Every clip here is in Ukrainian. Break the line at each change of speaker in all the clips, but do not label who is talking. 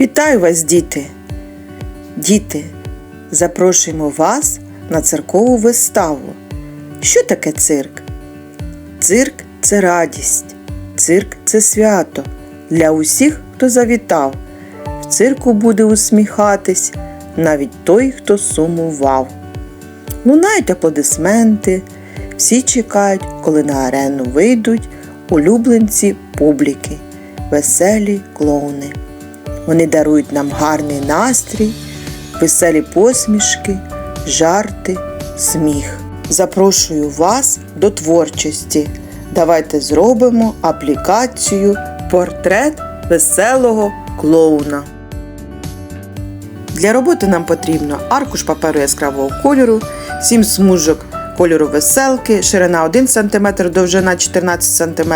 Вітаю вас, діти! Діти, запрошуємо вас на циркову виставу. Що таке цирк? Цирк це радість, цирк це свято для усіх, хто завітав. В цирку буде усміхатись навіть той, хто сумував. Лунають аплодисменти, всі чекають, коли на арену вийдуть улюбленці публіки, веселі клоуни. Вони дарують нам гарний настрій, веселі посмішки, жарти, сміх. Запрошую вас до творчості. Давайте зробимо аплікацію Портрет веселого клоуна. Для роботи нам потрібно аркуш паперу яскравого кольору, 7 смужок кольору веселки, ширина 1 см, довжина 14 см,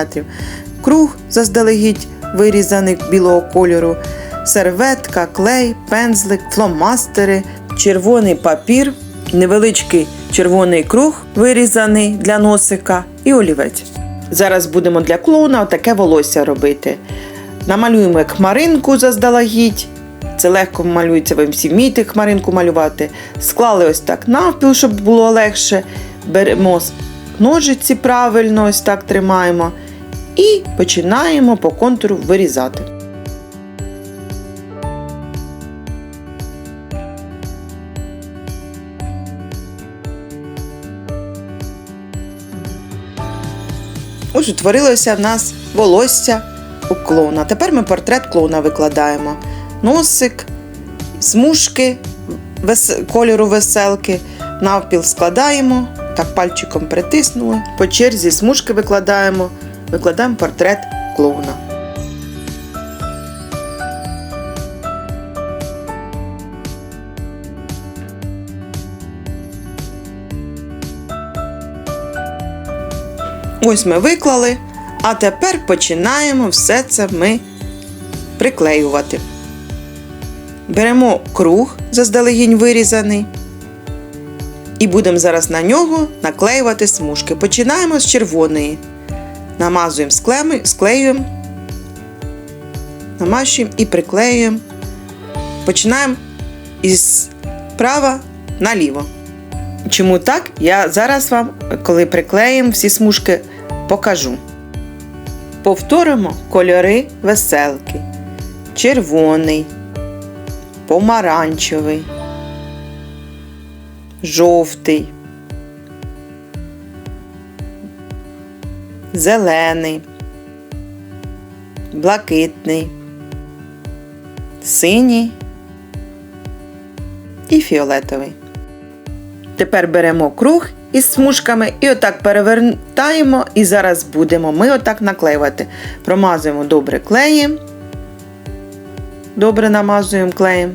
круг заздалегідь вирізаний білого кольору, серветка, клей, пензлик, фломастери, червоний папір, невеличкий червоний круг вирізаний для носика і олівець. Зараз будемо для клоуна отаке волосся робити. Намалюємо хмаринку заздалегідь. Це легко малюється, ви всі вмієте хмаринку малювати. Склали ось так навпіл, щоб було легше. Беремо ножиці правильно, ось так тримаємо. І починаємо по контуру вирізати. Ось утворилося в нас волосся у клоуна. Тепер ми портрет клоуна викладаємо. Носик, смужки кольору веселки, навпіл складаємо, так пальчиком притиснули. По черзі смужки викладаємо, викладаємо портрет клоуна. Ось ми виклали, а тепер починаємо все це ми приклеювати. Беремо круг заздалегінь вирізаний. І будемо зараз на нього наклеювати смужки. Починаємо з червоної. Намазуємо склеюємо, намащуємо і приклеюємо. Починаємо із права наліво. Чому так? Я зараз вам, коли приклеїмо всі смужки, покажу. Повторимо кольори веселки. Червоний, помаранчевий, жовтий, зелений, блакитний, синій і фіолетовий. Тепер беремо круг із смужками і отак перевертаємо, і зараз будемо ми отак наклеювати. Промазуємо добре клеєм, добре намазуємо клеєм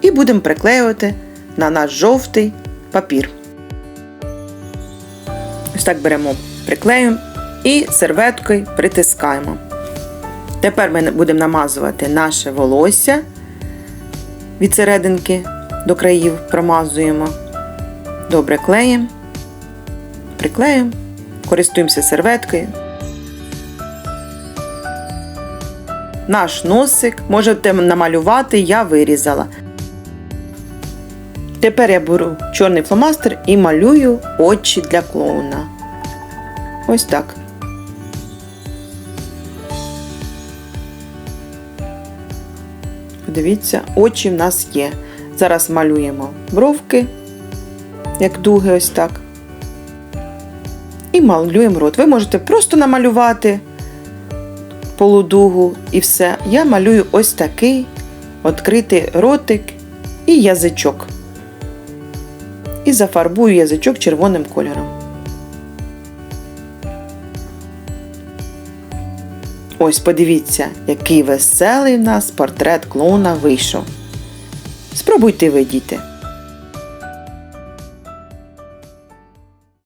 і будемо приклеювати на наш жовтий папір. Ось так беремо, приклеюємо і серветкою притискаємо. Тепер ми будемо намазувати наше волосся від серединки до країв промазуємо. Добре клеїмо, приклеїмо, користуємося серветкою. Наш носик можете намалювати, я вирізала. Тепер я беру чорний фломастер і малюю очі для клоуна. Ось так. Подивіться, очі в нас є. Зараз малюємо бровки як дуги ось так. І малюємо рот. Ви можете просто намалювати полудугу і все. Я малюю ось такий відкритий ротик і язичок. І зафарбую язичок червоним кольором. Ось подивіться, який веселий в нас портрет клоуна вийшов. Спробуйте ви, діти.